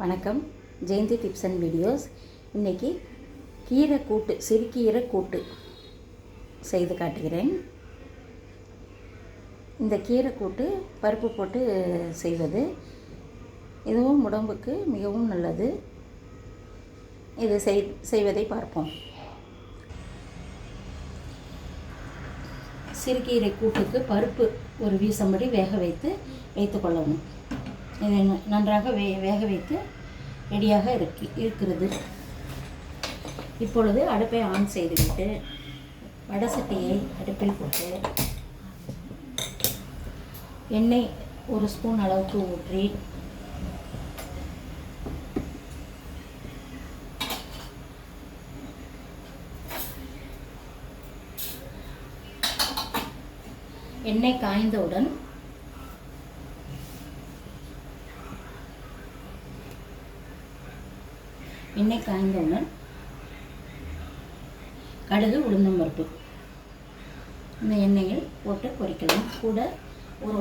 வணக்கம். Jayanthi tips and videos. இன்றைக்கி கீரை கூட்டு சிறுகீரை கூட்டு செய்து காட்டுகிறேன். இந்த கீரை கூட்டு பருப்பு போட்டு செய்வது இதுவும் உடம்புக்கு மிகவும் நல்லது. இது செய் செய்வதை பார்ப்போம். சிறுகீரை கூட்டுக்கு பருப்பு ஒரு வீசம்படி வேக வைத்து வைத்து கொள்ளணும் இதை நன்றாக வே வேக வைத்து ரெடியாக இருக்கு இருக்கிறது. இப்பொழுது அடுப்பை ஆன் செய்துவிட்டு வடை சட்டியை அடுப்பில் போட்டு எண்ணெய் ஒரு ஸ்பூன் அளவுக்கு ஊற்றி எண்ணெய் காய்ந்தவுடன் எண்ணெய் காய்ந்தவுடன் கடுகு உளுந்தம் பருப்பு. இந்த எண்ணெயில் போட்டு பொரிக்கலாம். கூட ஒரு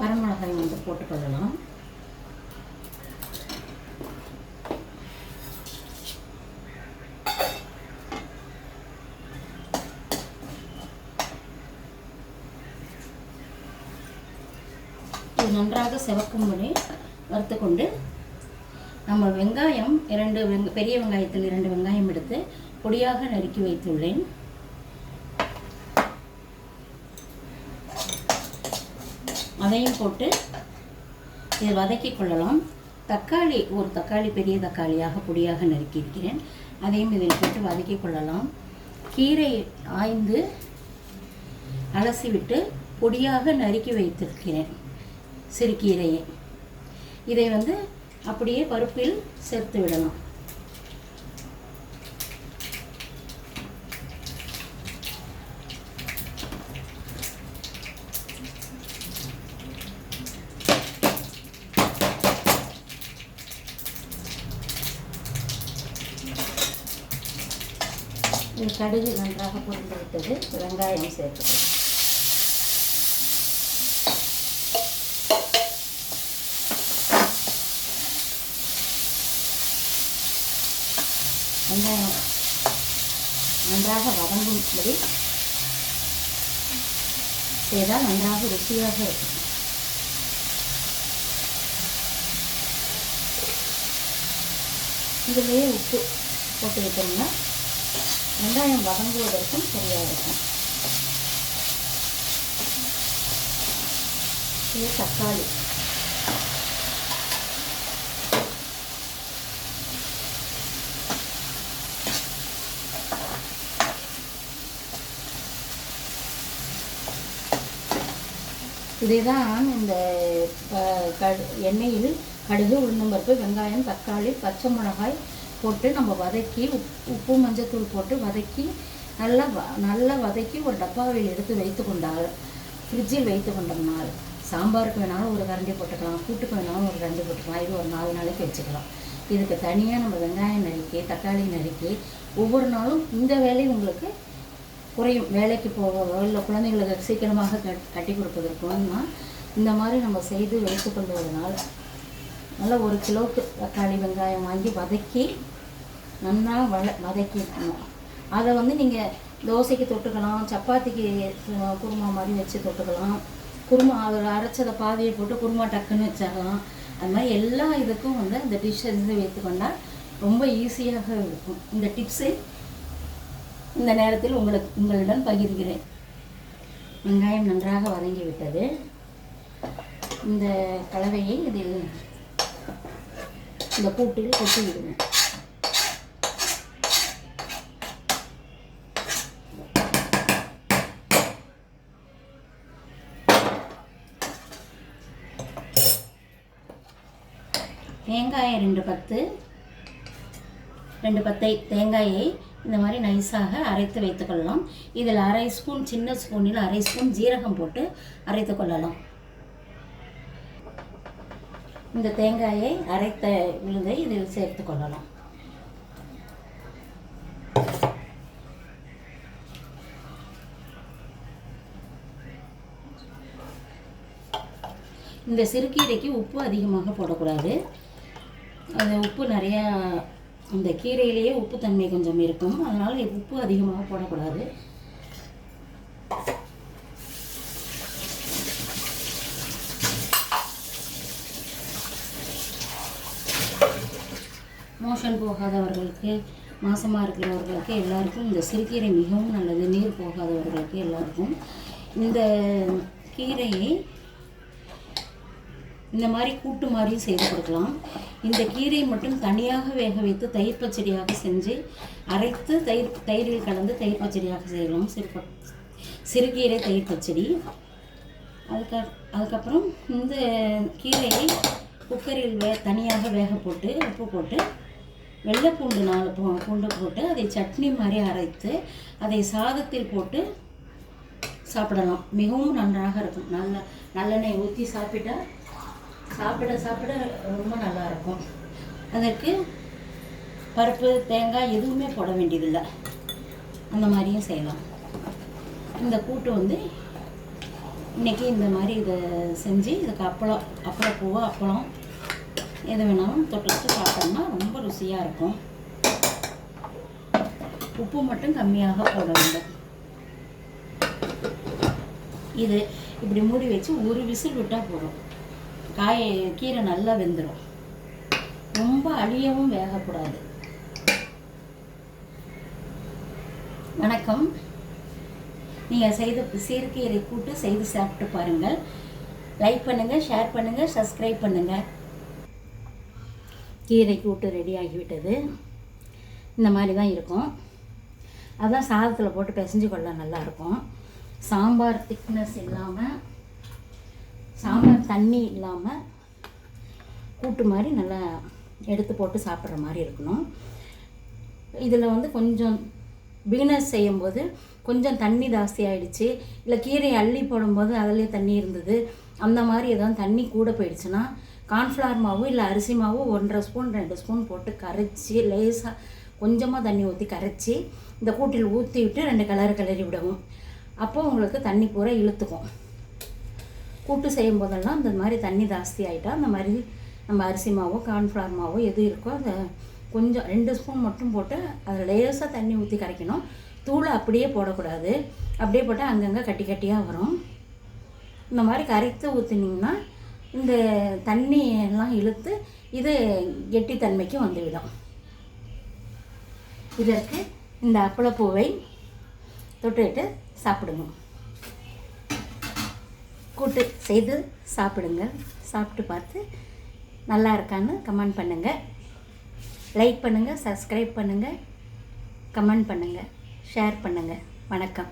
வரமிளகாய் வந்து போட்டுக்கொள்ளலாம் இது நன்றாக சிவக்கும்படி வறுத்துக்கொண்டு நம்ம வெங்காயம் இரண்டு வெங்க பெரிய வெங்காயத்தில் இரண்டு வெங்காயம் எடுத்து பொடியாக நறுக்கி வைத்துள்ளேன். அதையும் போட்டு இதை வதக்கிக் கொள்ளலாம். தக்காளி ஒரு தக்காளி பெரிய தக்காளியாக பொடியாக நறுக்கி இருக்கிறேன். அதையும் இதில் போட்டு வதக்கிக் கொள்ளலாம். கீரை ஆய்ந்து அலசிவிட்டு பொடியாக நறுக்கி வைத்திருக்கிறேன். சிறுகீரையை. இதை வந்து அப்படியே பருப்பில் சேர்த்து விடலாம் கடுகு நன்றாக பொரிந்து விட்டது. வெங்காயம் சேர்த்துக்கலாம் வெங்காயம் நன்றாக வதங்கும்படி செய்தால் நன்றாக ருசியாக இருக்கும். இதிலேயே உப்பு போட்டு விட்டோம்னா வெங்காயம் வதங்குவதற்கும் சரியாக இருக்கும். இது தக்காளி. இதை தான் இந்த எண்ணெயில் கடுகு உளுந்தம்பருப்பு வெங்காயம் தக்காளி பச்சை மிளகாய் போட்டு நம்ம வதக்கி உப் உப்பு மஞ்சத்தூள் போட்டு வதக்கி நல்லா வ நல்லா வதக்கி ஒரு டப்பாவில் எடுத்து வைத்து கொண்டால் ஃப்ரிட்ஜில் வைத்து கொண்டோம்னால் சாம்பாருக்கு வேணாலும் ஒரு கரண்டி போட்டுக்கலாம் கூட்டுக்கு வேணாலும் ஒரு கரண்டி போட்டுக்கலாம் இது ஒரு நாலு நாளைக்கு வச்சுக்கலாம். இதுக்கு தனியாக நம்ம வெங்காயம் நறுக்கி தக்காளி நறுக்கி ஒவ்வொரு நாளும் இந்த வேலையும் உங்களுக்கு குறையும். வேலைக்கு போகவோ இல்லை குழந்தைங்களுக்கு சீக்கிரமாக கட் கட்டி கொடுப்பதற்கும்னா இந்த மாதிரி நம்ம செய்து வைத்து கொள்வதனால் நல்லா ஒரு கிலோவுக்கு தக்காளி வெங்காயம் வாங்கி வதக்கி நல்லா வள வதக்கிக்கணும் அதை வந்து நீங்கள் தோசைக்கு தொட்டுக்கலாம் சப்பாத்திக்கு குருமா மாதிரி வச்சு தொட்டுக்கலாம். குருமா அவர் அரைச்சதை பாதியை போட்டு குருமா டக்குன்னு வச்சிடலாம். அது மாதிரி எல்லா இதுக்கும் வந்து இந்த டிஷ் செஞ்சு வைத்துக்கொண்டால் ரொம்ப ஈஸியாக இருக்கும். இந்த டிப்ஸு இந்த நேரத்தில் உங்களுக்கு உங்களிடம் பகிர்கிறேன். வெங்காயம் நன்றாக வதங்கிவிட்டது. இந்த கலவையை இதில் இந்த கூட்டில் கொட்டி விடுவேன் தேங்காயை ரெண்டு பத்து ரெண்டு பத்தை தேங்காயை இந்த மாதிரி நைஸாக அரைத்து வைத்துக்கொள்ளலாம் இதில் அரை ஸ்பூன் சின்ன ஸ்பூனில் அரை ஸ்பூன் ஜீரகம் போட்டு அரைத்து கொள்ளலாம். இந்த தேங்காயை அரைத்த விழுதை இதில் சேர்த்து கொள்ளலாம். இந்த சிறுக்கீரைக்கு உப்பு அதிகமாக போடக்கூடாது. அது உப்பு நிறையா இந்த கீரையிலேயே உப்பு தன்மை கொஞ்சம் இருக்கும். அதனால் உப்பு அதிகமாக போடக்கூடாது. மோஷன் போகாதவர்களுக்கு மாசமாக இருக்கிறவர்களுக்கு எல்லாருக்கும் இந்த சிறுகீரை மிகவும் நல்லது. நீர் போகாதவர்களுக்கு எல்லாருக்கும். இந்த கீரையை இந்த மாதிரி கூட்டு மாதிரியும் செய்து கொடுக்கலாம். இந்த கீரை மட்டும் தனியாக வேக வைத்து தயிர் பச்சடியாக செஞ்சு அரைத்து தயிர் தயிரில் கலந்து தயிர் பச்சடியாக செய்யலாம். சிறு சிறுகீரை தயிர் பச்சடி. அதுக்கு அதுக்கப்புறம் இந்த கீரையை குக்கரில் வே தனியாக வேக போட்டு உப்பு போட்டு வெள்ளை பூண்டு நாலு பூ பூண்டு போட்டு அதை சட்னி மாதிரி அரைத்து அதை சாதத்தில் போட்டு சாப்பிடலாம். மிகவும் நன்றாக இருக்கும். நல்ல நல்லெண்ணெய் ஊற்றி சாப்பிட்டா சாப்பிட சாப்பிட ரொம்ப நல்லா இருக்கும் அதற்கு பருப்பு தேங்காய் எதுவுமே போட வேண்டியதில்லை. அந்த மாதிரியும் செய்யலாம். இந்த கூட்டு வந்து இன்றைக்கி இந்த மாதிரி இதை செஞ்சு இதுக்கு அப்பளம் அப்பளப்பூவோ அப்பளம் எது வேணாலும் தொட்டுட்டு சாப்பிட்டோம்னா ரொம்ப ருசியாக இருக்கும். உப்பு மட்டும் கம்மியாக போட வேண்டும். இது இப்படி மூடி வச்சு ஒரு விசில் விட்டால் போதும். காய கீரை நல்லா வெந்துடும் ரொம்ப அழியவும் வேகக்கூடாது. வணக்கம். நீங்கள் செய்த சீர்கீரை கூட்டு செய்து சாப்பிட்டு பாருங்கள். லைக் பண்ணுங்கள் ஷேர் பண்ணுங்கள் சப்ஸ்கிரைப் பண்ணுங்கள் கீரை கூட்டு ரெடி ஆகிவிட்டது. இந்த மாதிரி தான் இருக்கும். அதான் சாதத்தில் போட்டு பிசைஞ்சு கொள்ள நல்லாயிருக்கும் சாம்பார் திக்னஸ் இல்லாமல் சாம்பார் தண்ணி இல்லாமல் கூட்டு மாதிரி நல்லா எடுத்து போட்டு சாப்பிட்ற மாதிரி இருக்கணும். இதில் வந்து கொஞ்சம் பிகினர்ஸ் செய்யும்போது கொஞ்சம் தண்ணி ஜாஸ்தி ஆகிடுச்சு இல்லை கீரையை அள்ளி போடும்போது அதிலே தண்ணி இருந்தது. அந்த மாதிரி எதாவது தண்ணி கூட போயிடுச்சுன்னா கார்ன்ஃப்ளவர் மாவு இல்லை அரிசி மாவு ஒன்றரை ஸ்பூன் ரெண்டு ஸ்பூன் போட்டு கரைச்சி லேசாக கொஞ்சமாக தண்ணி ஊற்றி கரைச்சி இந்த கூட்டில் ஊற்றி விட்டு ரெண்டு கலர் கிளறி விடவும். அப்போ உங்களுக்கு தண்ணி பூரா இழுத்துக்கும். கூட்டு செய்யும் போதெல்லாம் இந்த மாதிரி தண்ணி ஜாஸ்தி ஆகிட்டா அந்த மாதிரி நம்ம அரிசி மாவோ கார்ன்ஃப்ளவர் மாவோ எது இருக்கோ அதை கொஞ்சம் ரெண்டு ஸ்பூன் மட்டும் போட்டு அதில் லேசாக தண்ணி ஊற்றி கரைக்கணும். தூளை அப்படியே போடக்கூடாது. அப்படியே போட்டால் அங்கங்கே கட்டி கட்டியாக வரும். இந்த மாதிரி கரைத்து ஊற்றினீங்கன்னா இந்த தண்ணி எல்லாம் இழுத்து இது கெட்டித்தன்மைக்கு வந்துவிடும். இதற்கு இந்த அப்பளப்பூவை தொட்டுக்கிட்டு சாப்பிடுங்க. கூட்டு செய்து சாப்பிடுங்க. சாப்பிட்டு பார்த்து நல்லா இருக்கான்னு கமெண்ட் பண்ணுங்கள் லைக் பண்ணுங்கள் சப்ஸ்கிரைப் பண்ணுங்கள் கமெண்ட் பண்ணுங்கள் ஷேர் பண்ணுங்கள் வணக்கம்.